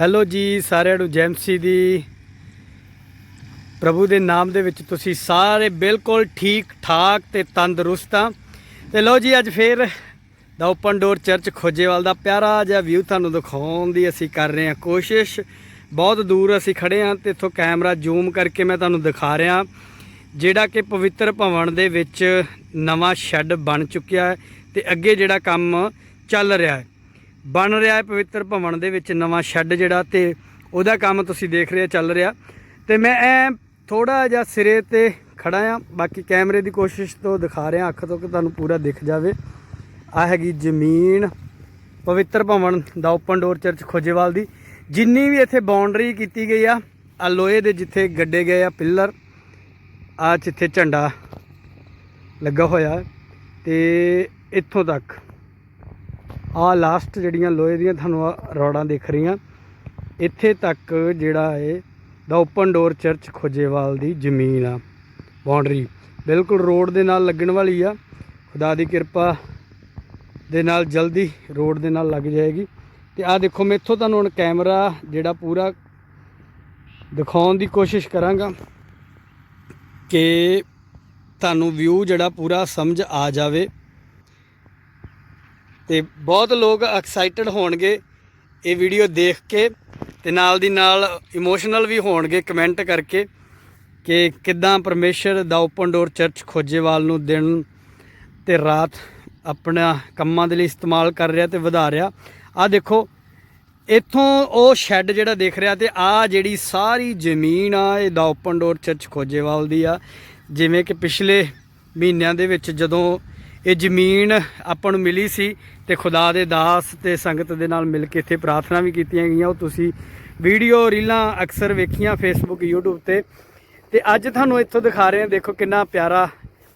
Hello ਜੀ, ਸਾਰਿਆਂ ਨੂੰ ਜੈਮਸੀ ਦੀ। ਪ੍ਰਭੂ ਦੇ ਨਾਮ ਦੇ ਵਿੱਚ ਤੁਸੀਂ ਸਾਰੇ ਬਿਲਕੁਲ ਠੀਕ ਠਾਕ ਤੇ ਤੰਦਰੁਸਤ ਆ। ਤੇ ਲਓ ਜੀ, ਅੱਜ ਫੇਰ the Open Door Church Khojewal ਦਾ ਪਿਆਰਾ ਜਿਹਾ ਵਿਊ ਤੁਹਾਨੂੰ ਦਿਖਾਉਣ ਦੀ ਅਸੀਂ ਕਰ ਰਹੇ ਹਾਂ ਕੋਸ਼ਿਸ਼। ਬਹੁਤ ਦੂਰ ਅਸੀਂ ਖੜੇ ਹਾਂ ਤੇ ਇੱਥੋਂ ਕੈਮਰਾ ਜ਼ੂਮ ਕਰਕੇ ਮੈਂ ਤੁਹਾਨੂੰ ਦਿਖਾ ਰਿਹਾ। ਜਿਹੜਾ ਕਿ ਪਵਿੱਤਰ ਭਵਨ ਦੇ ਵਿੱਚ ਨਵਾਂ ਸ਼ੈੱਡ ਬਣ ਚੁੱਕਿਆ ਹੈ ਤੇ ਅੱਗੇ ਜਿਹੜਾ ਕੰਮ ਚੱਲ ਰਿਹਾ ਹੈ। ਬਣ ਰਿਹਾ ਹੈ ਪਵਿੱਤਰ ਭਵਨ ਦੇ ਵਿੱਚ, ਨਵਾਂ ਸ਼ੈੱਡ ਜਿਹੜਾ ਤੇ ਉਹਦਾ ਕੰਮ ਤੁਸੀਂ ਦੇਖ ਰਹੇ ਚੱਲ ਰਿਹਾ। ਤੇ ਮੈਂ ਐ ਥੋੜਾ ਜਿਹਾ ਸਿਰੇ ਤੇ ਖੜਾ ਆ ਬਾਕੀ ਕੈਮਰੇ ਦੀ ਕੋਸ਼ਿਸ਼ ਤੋਂ ਦਿਖਾ ਰਿਹਾ, ਅੱਖ ਤੋਂ, ਕਿ ਤੁਹਾਨੂੰ ਪੂਰਾ ਦਿਖ ਜਾਵੇ। ਆ ਹੈਗੀ ਜ਼ਮੀਨ, ਪਵਿੱਤਰ ਭਵਨ the Open Door Church Khojewal ਦੀ। ਜਿੰਨੀ ਵੀ ਇੱਥੇ ਬਾਉਂਡਰੀ ਕੀਤੀ ਗਈ ਆ ਆ ਲੋਹੇ ਦੇ ਜਿੱਥੇ ਗੱਡੇ ਗਏ ਆ ਪਿੱਲਰ ਆ ਜਿੱਥੇ ਝੰਡਾ ਲੱਗਾ ਹੋਇਆ ਹੈ ਤੇ ਇੱਥੋਂ ਤੱਕ। ਆ ਲਾਸਟ ਜਿਹੜੀਆਂ ਲੋਹੇ ਦੀਆਂ ਤੁਹਾਨੂੰ ਆਹ ਰੋਡਾਂ ਦਿਖ ਰਹੀਆਂ। ਇੱਥੇ ਤੱਕ ਜਿਹੜਾ ਹੈ the Open Door Church Khojewal ਦੀ ਜ਼ਮੀਨ ਆ ਬਾਉਂਡਰੀ ਬਿਲਕੁਲ ਰੋਡ ਦੇ ਨਾਲ ਲੱਗਣ ਵਾਲੀ ਆ। ਖੁਦਾ ਦੀ ਕਿਰਪਾ ਦੇ ਨਾਲ ਜਲਦੀ ਰੋਡ ਦੇ ਨਾਲ ਲੱਗ ਜਾਏਗੀ। ਤੇ ਆ ਦੇਖੋ, ਮੈਂ ਇੱਥੋਂ ਤੁਹਾਨੂੰ ਹੁਣ ਕੈਮਰਾ ਜਿਹੜਾ ਪੂਰਾ ਦਿਖਾਉਣ ਦੀ ਕੋਸ਼ਿਸ਼ ਕਰਾਂਗਾ ਕਿ ਤੁਹਾਨੂੰ ਵਿਊ ਜਿਹੜਾ ਪੂਰਾ ਸਮਝ ਆ ਜਾਵੇ। ਤੇ ਬਹੁਤ ਲੋਕ ਐਕਸਾਈਟਡ ਹੋਣਗੇ ਇਹ ਵੀਡੀਓ ਦੇਖ ਕੇ ਤੇ ਨਾਲ ਦੀ ਨਾਲ ਇਮੋਸ਼ਨਲ ਵੀ ਹੋਣਗੇ ਕਮੈਂਟ ਕਰਕੇ ਕਿ ਕਿੱਦਾਂ ਪਰਮੇਸ਼ਰ the Open Door Church Khojewal ਨੂੰ ਦਿਨ ਤੇ ਰਾਤ ਆਪਣਾ ਕੰਮਾਂ ਦੇ ਲਈ ਇਸਤੇਮਾਲ ਕਰ ਰਿਹਾ ਤੇ ਵਧਾ ਰਿਹਾ। ਆ ਦੇਖੋ, ਇੱਥੋਂ ਉਹ ਸ਼ੈੱਡ ਜਿਹੜਾ ਦੇਖ ਰਿਹਾ ਤੇ ਆ ਜਿਹੜੀ ਸਾਰੀ ਜ਼ਮੀਨ ਆ ਇਹ the Open Door Church Khojewal ਦੀ ਆ। ਜਿਵੇਂ ਕਿ ਪਿਛਲੇ ਮਹੀਨਿਆਂ ਦੇ ਵਿੱਚ ਜਦੋਂ ਇਹ ਜ਼ਮੀਨ ਆਪਾਂ ਨੂੰ ਮਿਲੀ ਸੀ ਤੇ ਖੁਦਾ ਦੇ ਦਾਸ ਤੇ ਸੰਗਤ ਦੇ ਨਾਲ ਮਿਲ ਕੇ ਇੱਥੇ ਪ੍ਰਾਰਥਨਾ ਵੀ ਕੀਤੀਆਂ ਗਈਆਂ। ਉਹ ਤੁਸੀਂ ਵੀਡੀਓ ਰੀਲਾਂ ਅਕਸਰ ਵੇਖੀਆਂ ਫੇਸਬੁੱਕ YouTube ਤੇ। ਤੇ ਅੱਜ ਤੁਹਾਨੂੰ ਇੱਥੋਂ ਦਿਖਾ ਰਹੇ ਹਾਂ, ਦੇਖੋ ਕਿੰਨਾ ਪਿਆਰਾ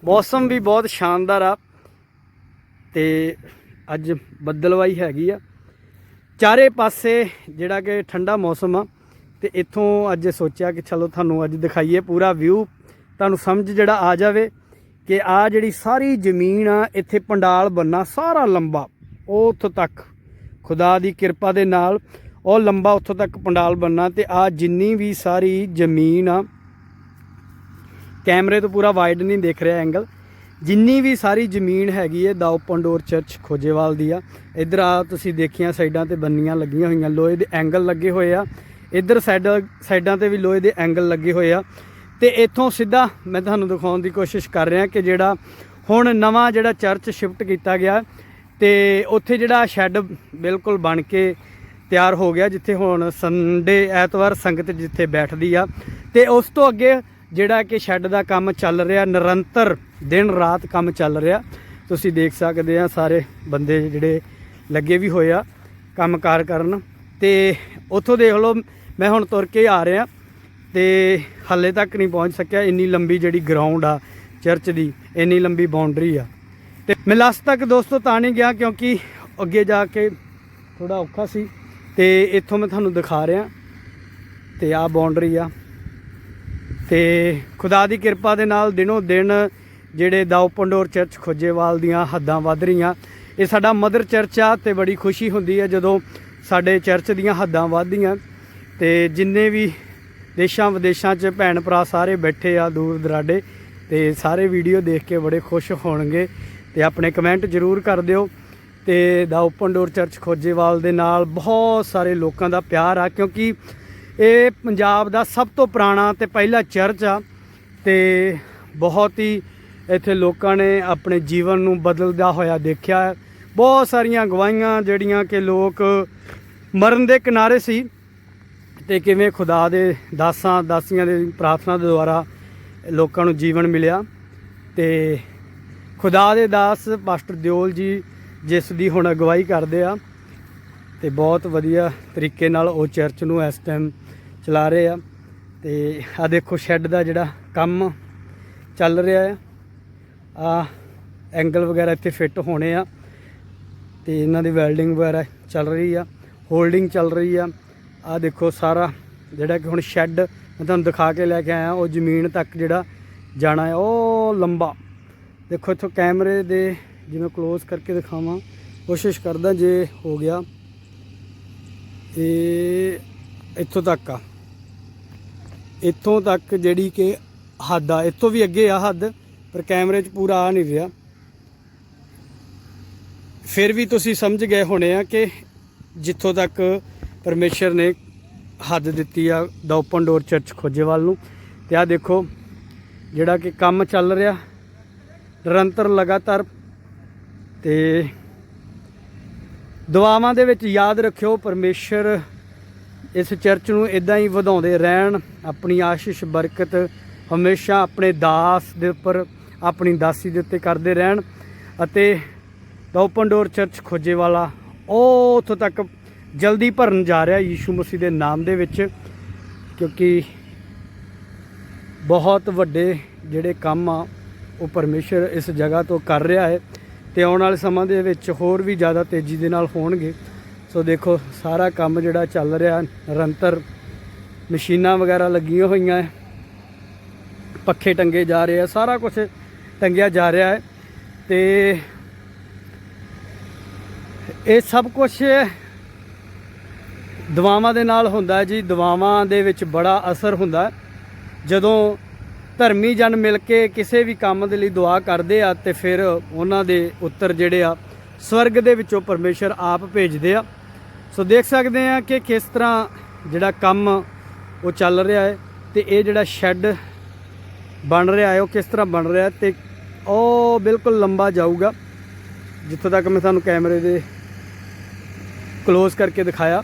ਮੌਸਮ ਵੀ ਬਹੁਤ ਸ਼ਾਨਦਾਰ ਆ। ਤੇ ਅੱਜ ਬੱਦਲਵਾਈ ਹੈਗੀ ਆ। ਚਾਰੇ ਪਾਸੇ ਜਿਹੜਾ ਕਿ ਠੰਡਾ ਮੌਸਮ ਆ। ਤੇ ਇੱਥੋਂ ਅੱਜ ਸੋਚਿਆ ਕਿ ਚਲੋ ਤੁਹਾਨੂੰ ਅੱਜ ਦਿਖਾਈਏ ਪੂਰਾ ਵਿਊ ਤੁਹਾਨੂੰ ਸਮਝ ਜਿਹੜਾ ਆ ਜਾਵੇ। ਕਿ ਆ ਜਿਹੜੀ ਸਾਰੀ ਜ਼ਮੀਨ ਆ, ਇੱਥੇ ਪੰਡਾਲ ਬੰਨਾ, ਸਾਰਾ ਲੰਬਾ। ਉਹ ਉੱਥੋਂ ਤੱਕ, ਖੁਦਾ ਦੀ ਕਿਰਪਾ ਦੇ ਨਾਲ, ਉਹ ਲੰਬਾ ਉੱਥੋਂ ਤੱਕ ਪੰਡਾਲ ਬੰਨਾ ਤੇ ਆ ਜਿੰਨੀ ਵੀ ਸਾਰੀ ਜ਼ਮੀਨ ਆ, ਕੈਮਰੇ ਤੋਂ ਪੂਰਾ ਵਾਈਡ ਨਹੀਂ ਦਿਖ ਰਿਹਾ ਐਂਗਲ ਜਿੰਨੀ ਵੀ ਸਾਰੀ ਜ਼ਮੀਨ ਹੈਗੀ ਹੈ, the Open Door Church Khojewal ਦੀ ਆ। ਇਧਰ ਆ ਤੁਸੀਂ ਦੇਖੀਆਂ ਸਾਈਡਾਂ ਤੇ ਬੰਨੀਆਂ ਲੱਗੀਆਂ ਹੋਈਆਂ, ਲੋਹੇ ਦੇ ਐਂਗਲ ਲੱਗੇ ਹੋਏ ਆ। ਇਧਰ ਸਾਈਡ ਸਾਈਡਾਂ ਤੇ ਵੀ ਲੋਹੇ ਦੇ ਐਂਗਲ ਲੱਗੇ ਹੋਏ ਆ। ਤੇ ਇੱਥੋਂ ਸਿੱਧਾ ਮੈਂ ਤੁਹਾਨੂੰ ਦਿਖਾਉਣ ਦੀ ਕੋਸ਼ਿਸ਼ ਕਰ ਰਿਹਾ ਕਿ ਜਿਹੜਾ ਹੁਣ ਨਵਾਂ ਜਿਹੜਾ ਚਰਚ ਸ਼ਿਫਟ ਕੀਤਾ ਗਿਆ ਤੇ ਉੱਥੇ ਜਿਹੜਾ ਸ਼ੈੱਡ ਬਿਲਕੁਲ ਬਣ ਕੇ ਤਿਆਰ ਹੋ ਗਿਆ, ਜਿੱਥੇ ਹੁਣ ਸੰਡੇ ਐਤਵਾਰ ਸੰਗਤ ਜਿੱਥੇ ਬੈਠਦੀ ਆ। ਤੇ ਉਸ ਤੋਂ ਅੱਗੇ ਜਿਹੜਾ ਕਿ ਸ਼ੈੱਡ ਦਾ ਕੰਮ ਚੱਲ ਰਿਹਾ, ਨਿਰੰਤਰ ਦਿਨ ਰਾਤ ਕੰਮ ਚੱਲ ਰਿਹਾ। ਤੁਸੀਂ ਦੇਖ ਸਕਦੇ ਆ ਸਾਰੇ ਬੰਦੇ ਜਿਹੜੇ ਲੱਗੇ ਵੀ ਹੋਏ ਆ ਕੰਮਕਾਰ ਕਰਨ। ਤੇ ਉੱਥੋਂ ਦੇਖ ਲਓ, ਮੈਂ ਹੁਣ ਤੁਰ ਕੇ ਆ ਰਿਹਾ। ਤੇ ਹੱਲੇ ਤੱਕ ਨਹੀਂ ਪਹੁੰਚ ਸਕਿਆ। ਇੰਨੀ ਲੰਬੀ ਜਿਹੜੀ ਗਰਾਊਂਡ ਆ ਚਰਚ ਦੀ, ਇੰਨੀ ਲੰਬੀ ਬਾਉਂਡਰੀ ਆ। ਤੇ ਮੈਂ ਲਾਸਟ ਤੱਕ ਦੋਸਤੋ ਤਾਂ ਨਹੀਂ ਗਿਆ ਕਿਉਂਕਿ ਅੱਗੇ ਜਾ ਕੇ ਥੋੜਾ ਔਖਾ ਸੀ। ਤੇ ਇੱਥੋਂ ਮੈਂ ਤੁਹਾਨੂੰ ਦਿਖਾ ਰਿਹਾ। ਤੇ ਆਹ ਬਾਉਂਡਰੀ ਆ। ਤੇ ਖੁਦਾ ਦੀ ਕਿਰਪਾ ਦੇ ਨਾਲ ਦਿਨੋ ਦਿਨ ਜਿਹੜੇ the Open Door Church Khojewal ਦੀਆਂ ਹੱਦਾਂ ਵੱਧ ਰਹੀਆਂ। ਇਹ ਸਾਡਾ ਮਦਰ ਚਰਚ ਆ ਤੇ ਬੜੀ ਖੁਸ਼ੀ ਹੁੰਦੀ ਹੈ ਜਦੋਂ ਸਾਡੇ ਚਰਚ ਦੀਆਂ ਹੱਦਾਂ ਵੱਧਦੀਆਂ। ਤੇ ਜਿੰਨੇ ਵੀ ਦੇਸ਼ਾਂ ਵਿਦੇਸ਼ਾਂ 'ਚ ਭੈਣ ਭਰਾ ਸਾਰੇ ਬੈਠੇ ਆ ਦੂਰ ਦਰਾਡੇ ਤੇ ਸਾਰੇ ਵੀਡੀਓ ਦੇਖ ਕੇ ਬੜੇ ਖੁਸ਼ ਹੋਣਗੇ ਤੇ ਆਪਣੇ ਕਮੈਂਟ ਜ਼ਰੂਰ ਕਰ ਦਿਓ ਤੇ the Open Door Church Khojewal ਦੇ ਨਾਲ ਬਹੁਤ ਸਾਰੇ ਲੋਕਾਂ ਦਾ ਪਿਆਰ ਆ ਕਿਉਂਕਿ ਇਹ ਪੰਜਾਬ ਦਾ ਸਭ ਤੋਂ ਪੁਰਾਣਾ ਤੇ ਪਹਿਲਾ ਚਰਚ ਆ ਤੇ ਬਹੁਤ ਹੀ ਇੱਥੇ ਲੋਕਾਂ ਨੇ ਆਪਣੇ ਜੀਵਨ ਨੂੰ ਬਦਲਦਾ ਹੋਇਆ ਦੇਖਿਆ। ਬਹੁਤ ਸਾਰੀਆਂ ਗਵਾਹੀਆਂ ਜਿਹੜੀਆਂ ਕਿ ਲੋਕ ਮਰਨ ਦੇ ਕਿਨਾਰੇ ਸੀ। ਤੇ ਕਿਵੇਂ ਖੁਦਾ ਦੇ ਦਾਸਾਂ, ਦਾਸੀਆਂ ਦੇ ਪ੍ਰਾਰਥਨਾ ਦੇ ਦੁਆਰਾ ਲੋਕਾਂ ਨੂੰ ਜੀਵਨ ਮਿਲਿਆ। ਤੇ ਖੁਦਾ ਦੇ ਦਾਸ ਪਾਸਟਰ ਦਿਓਲ ਜੀ ਜਿਸ ਦੀ ਹੁਣ ਅਗਵਾਈ ਕਰਦੇ ਆ ਤੇ ਬਹੁਤ ਵਧੀਆ ਤਰੀਕੇ ਨਾਲ ਉਹ ਚਰਚ ਨੂੰ ਇਸ ਟਾਈਮ ਚਲਾ ਰਹੇ ਆ। ਤੇ ਆ ਦੇਖੋ ਸ਼ੈੱਡ ਦਾ ਜਿਹੜਾ ਕੰਮ ਚੱਲ ਰਿਹਾ ਆ। ਆ ਐਂਗਲ ਵਗੈਰਾ ਇੱਥੇ ਫਿੱਟ ਹੋਣੇ ਆ ਤੇ ਇਹਨਾਂ ਦੀ ਵੈਲਡਿੰਗ ਵਗੈਰਾ ਚੱਲ ਰਹੀ ਆ, ਹੋਲਡਿੰਗ ਚੱਲ ਰਹੀ ਆ। ਆ ਦੇਖੋ ਸਾਰਾ, ਜਿਹੜਾ ਕਿ ਹੁਣ ਸ਼ੈੱਡ ਮੈਂ ਤੁਹਾਨੂੰ ਦਿਖਾ ਕੇ ਲੈ ਕੇ ਆਇਆ, ਉਹ ਜ਼ਮੀਨ ਤੱਕ ਜਿਹੜਾ ਜਾਣਾ ਹੈ, ਉਹ ਲੰਬਾ। ਦੇਖੋ ਇੱਥੋਂ ਕੈਮਰੇ ਦੇ ਜਿਵੇਂ ক্লোਜ਼ ਕਰਕੇ ਦਿਖਾਵਾਂ, ਕੋਸ਼ਿਸ਼ ਕਰਦਾ ਜੇ ਹੋ ਗਿਆ ਇਹ ਇੱਥੋਂ ਤੱਕ ਆ। ਇੱਥੋਂ ਤੱਕ ਜਿਹੜੀ ਕਿ ਹੱਦ ਆ, ਇੱਥੋਂ ਵੀ ਅੱਗੇ ਆ ਹੱਦ, ਪਰ ਕੈਮਰੇ 'ਚ ਪੂਰਾ ਆ ਨਹੀਂ ਰਿਹਾ। ਫਿਰ ਵੀ ਤੁਸੀਂ ਸਮਝ ਗਏ ਹੋਣੇ ਆ ਕਿ ਜਿੱਥੋਂ ਤੱਕ ਪਰਮੇਸ਼ਰ ਨੇ ਹੱਦ ਦਿੱਤੀ ਆ the Open Door Church Khojewal ਨੂੰ। ਤੇ ਆ ਦੇਖੋ, ਜਿਹੜਾ ਕਿ ਕੰਮ ਚੱਲ ਰਿਹਾ, ਨਿਰੰਤਰ ਲਗਾਤਾਰ। ਤੇ ਦੁਆਵਾਂ ਦੇ ਵਿੱਚ ਯਾਦ ਰੱਖਿਓ, ਪਰਮੇਸ਼ਰ ਇਸ ਚਰਚ ਨੂੰ ਇਦਾਂ ਹੀ ਵਧਾਉਂਦੇ ਰਹਿਣ, ਆਪਣੀ ਆਸ਼ੀਸ਼, ਬਰਕਤ ਹਮੇਸ਼ਾ ਆਪਣੇ ਦਾਸ ਦੇ ਉੱਪਰ, ਆਪਣੀ ਦਾਸੀ ਦੇ ਉੱਤੇ ਕਰਦੇ ਰਹਿਣ। ਅਤੇ ਦਾ ਓਪਨ ਡੋਰ ਚਰਚ ਖੋਜੇ ਵਾਲਾ ਉਹ ਉੱਥੋਂ ਤੱਕ ਜਲਦੀ ਭਰਨ ਜਾ ਰਿਹਾ ਯੀਸ਼ੂ ਮਸੀਹ ਦੇ ਨਾਮ ਦੇ ਵਿੱਚ, ਕਿਉਂਕਿ ਬਹੁਤ ਵੱਡੇ ਜਿਹੜੇ ਕੰਮ ਆ, ਉਹ ਪਰਮੇਸ਼ਰ ਇਸ ਜਗ੍ਹਾ ਤੋਂ ਕਰ ਰਿਹਾ ਹੈ ਤੇ ਆਉਣ ਵਾਲੇ ਸਮਾਂ ਦੇ ਵਿੱਚ ਹੋਰ ਵੀ ਜ਼ਿਆਦਾ ਤੇਜ਼ੀ ਦੇ ਨਾਲ ਹੋਣਗੇ। ਸੋ ਦੇਖੋ, ਸਾਰਾ ਕੰਮ ਜਿਹੜਾ ਚੱਲ ਰਿਹਾ, ਨਿਰੰਤਰ ਮਸ਼ੀਨਾਂ ਵਗੈਰਾ ਲੱਗੀਆਂ ਹੋਈਆਂ ਹੈ, ਪੱਖੇ ਟੰਗੇ ਜਾ ਰਹੇ ਆ, ਸਾਰਾ ਕੁਝ ਟੰਗਿਆ ਜਾ ਰਿਹਾ ਹੈ ਤੇ ਇਹ ਸਭ ਕੁਝ ਦੁਆਵਾਂ ਦੇ ਨਾਲ ਹੁੰਦਾ ਜੀ ਦੁਆਵਾਂ ਦੇ ਵਿੱਚ ਬੜਾ ਅਸਰ ਹੁੰਦਾ ਜਦੋਂ ਧਰਮੀ ਜਨ ਮਿਲ ਕੇ ਕਿਸੇ ਵੀ ਕੰਮ ਦੇ ਲਈ ਦੁਆ ਕਰਦੇ ਆ ਤੇ ਫਿਰ ਉਹਨਾਂ ਦੇ ਉੱਤਰ ਜਿਹੜੇ ਆ, ਸਵਰਗ ਦੇ ਵਿੱਚੋਂ ਪਰਮੇਸ਼ਰ ਆਪ ਭੇਜਦੇ ਆ। ਸੋ ਦੇਖ ਸਕਦੇ ਆ ਕਿ ਕਿਸ ਤਰ੍ਹਾਂ ਜਿਹੜਾ ਕੰਮ ਉਹ ਚੱਲ ਰਿਹਾ ਹੈ ਤੇ ਇਹ ਜਿਹੜਾ ਸ਼ੈੱਡ ਬਣ ਰਿਹਾ ਹੈ, ਉਹ ਕਿਸ ਤਰ੍ਹਾਂ ਬਣ ਰਿਹਾ ਹੈ ਤੇ ਉਹ ਬਿਲਕੁਲ ਲੰਬਾ ਜਾਊਗਾ। ਜਿੱਥੋਂ ਤੱਕ ਮੈਂ ਤੁਹਾਨੂੰ ਕੈਮਰੇ ਦੇ ক্লোਜ਼ ਕਰਕੇ ਦਿਖਾਇਆ।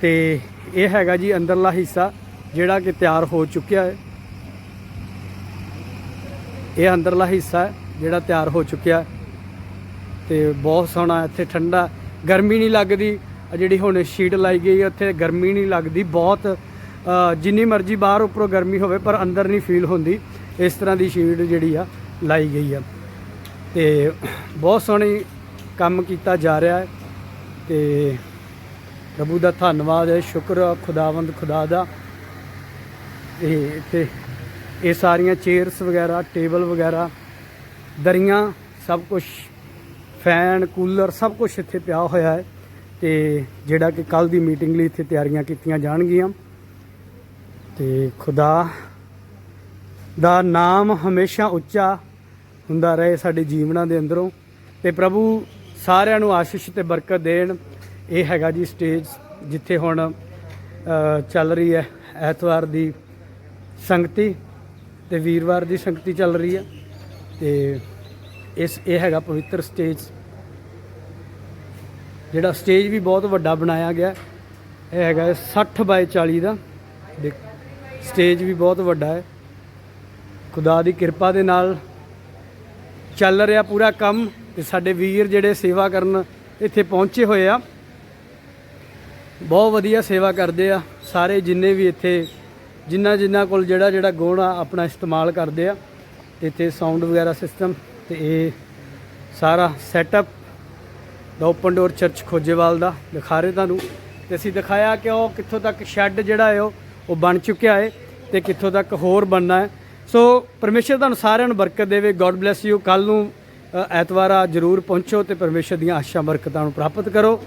ਤੇ ਇਹ ਹੈਗਾ ਜੀ ਅੰਦਰਲਾ ਹਿੱਸਾ, ਜਿਹੜਾ ਕਿ ਤਿਆਰ ਹੋ ਚੁੱਕਿਆ ਹੈ। ਇਹ ਅੰਦਰਲਾ ਹਿੱਸਾ ਹੈ, ਜਿਹੜਾ ਤਿਆਰ ਹੋ ਚੁੱਕਿਆ ਹੈ। ਤੇ ਬਹੁਤ ਸੋਹਣਾ ਇੱਥੇ ਠੰਡਾ, ਗਰਮੀ ਨਹੀਂ ਲੱਗਦੀ। ਜਿਹੜੀ ਹੁਣ ਸ਼ੀਟ ਲਾਈ ਗਈ ਹੈ, ਉੱਥੇ ਗਰਮੀ ਨਹੀਂ ਲੱਗਦੀ। ਬਹੁਤ ਜਿੰਨੀ ਮਰਜ਼ੀ ਬਾਹਰ ਉੱਪਰੋਂ ਗਰਮੀ ਹੋਵੇ, ਪਰ ਅੰਦਰ ਨਹੀਂ ਫੀਲ ਹੁੰਦੀ। ਇਸ ਤਰ੍ਹਾਂ ਦੀ ਸ਼ੀਟ ਜਿਹੜੀ ਆ, ਲਾਈ ਗਈ ਆ। ਤੇ ਬਹੁਤ ਸੋਹਣੀ ਕੰਮ ਕੀਤਾ ਜਾ ਰਿਹਾ ਹੈ। ਤੇ ਪ੍ਰਭੂ ਦਾ ਧੰਨਵਾਦ ਹੈ, ਸ਼ੁਕਰ ਆ, ਖੁਦਾਵੰਦ ਖੁਦਾ ਦਾ। ਇਹ ਇੱਥੇ ਇਹ ਸਾਰੀਆਂ ਚੇਅਰਸ ਵਗੈਰਾ ਟੇਬਲ ਵਗੈਰਾ, ਦਰੀਆਂ, ਸਭ ਕੁਝ ਫੈਨ ਕੂਲਰ ਸਭ ਕੁਝ ਇੱਥੇ ਪਿਆ ਹੋਇਆ ਹੈ ਤੇ ਜਿਹੜਾ ਕਿ ਕੱਲ ਦੀ ਮੀਟਿੰਗ ਲਈ ਇੱਥੇ ਤਿਆਰੀਆਂ ਕੀਤੀਆਂ ਜਾਣਗੀਆਂ। ਤੇ ਖੁਦਾ ਦਾ ਨਾਮ ਹਮੇਸ਼ਾ ਉੱਚਾ ਹੁੰਦਾ ਰਹੇ ਸਾਡੇ ਜੀਵਨਾਂ ਦੇ ਅੰਦਰੋਂ ਤੇ ਪ੍ਰਭੂ ਸਾਰਿਆਂ ਨੂੰ ਆਸ਼ੀਸ਼ ਤੇ ਬਰਕਤ ਦੇਣ। ਇਹ ਹੈਗਾ ਜੀ ਸਟੇਜ ਜਿੱਥੇ ਹੁਣ ਚੱਲ ਰਹੀ ਹੈ ਐਤਵਾਰ ਦੀ ਸੰਗਤੀ ਤੇ ਵੀਰਵਾਰ ਦੀ ਸੰਗਤੀ ਚੱਲ ਰਹੀ ਹੈ ਤੇ ਇਸ, ਇਹ ਹੈਗਾ ਪਵਿੱਤਰ ਸਟੇਜ ਜਿਹੜਾ ਸਟੇਜ ਵੀ ਬਹੁਤ ਵੱਡਾ ਬਣਾਇਆ ਗਿਆ, ਇਹ ਹੈਗਾ 60 ਬਾਈ 40 ਦਾ। ਸਟੇਜ ਵੀ ਬਹੁਤ ਵੱਡਾ ਹੈ। ਖੁਦਾ ਦੀ ਕਿਰਪਾ ਦੇ ਨਾਲ ਚੱਲ ਰਿਹਾ ਪੂਰਾ ਕੰਮ ਤੇ ਸਾਡੇ ਵੀਰ ਜਿਹੜੇ ਸੇਵਾ ਕਰਨ ਇੱਥੇ ਪਹੁੰਚੇ ਹੋਏ ਆ। ਬਹੁਤ ਵਧੀਆ ਸੇਵਾ ਕਰਦੇ ਆ। ਸਾਰੇ ਜਿੰਨੇ ਵੀ ਇੱਥੇ ਜਿੰਨਾ ਜਿੰਨਾ ਕੋਲ ਜਿਹੜਾ ਜਿਹੜਾ ਗੁਣ ਆ ਆਪਣਾ ਇਸਤੇਮਾਲ ਕਰਦੇ ਆ। ਇੱਥੇ ਸਾਊਂਡ ਵਗੈਰਾ ਸਿਸਟਮ ਤੇ ਇਹ ਸਾਰਾ ਸੈਟਅਪ ਦਾ ਓਪਨ ਡੋਰ ਚਰਚ ਖੋਜੇਵਾਲ ਦਾ ਦਿਖਾ ਰਹੇ ਤੁਹਾਨੂੰ। ਤੇ ਅਸੀਂ ਦਿਖਾਇਆ ਕਿ ਉਹ ਕਿੱਥੋਂ ਤੱਕ ਸ਼ੈੱਡ ਜਿਹੜਾ ਹੈ ਉਹ ਬਣ ਚੁੱਕਿਆ ਹੈ ਤੇ ਕਿੱਥੋਂ ਤੱਕ ਹੋਰ ਬਣਨਾ ਹੈ। ਸੋ ਪਰਮੇਸ਼ਰ ਤੁਹਾਨੂੰ ਸਾਰਿਆਂ ਨੂੰ ਬਰਕਤ ਦੇਵੇ। ਗੋਡ ਬlesਸ ਯੂ ਕੱਲ ਨੂੰ ਅ, ਐਤਵਾਰ ਆ ਜਰੂਰ ਪਹੁੰਚੋ ਤੇ ਪਰਮੇਸ਼ਰ ਦੀਆਂ ਆਸ਼ਾ ਬਰਕਤਾਂ ਨੂੰ ਪ੍ਰਾਪਤ ਕਰੋ।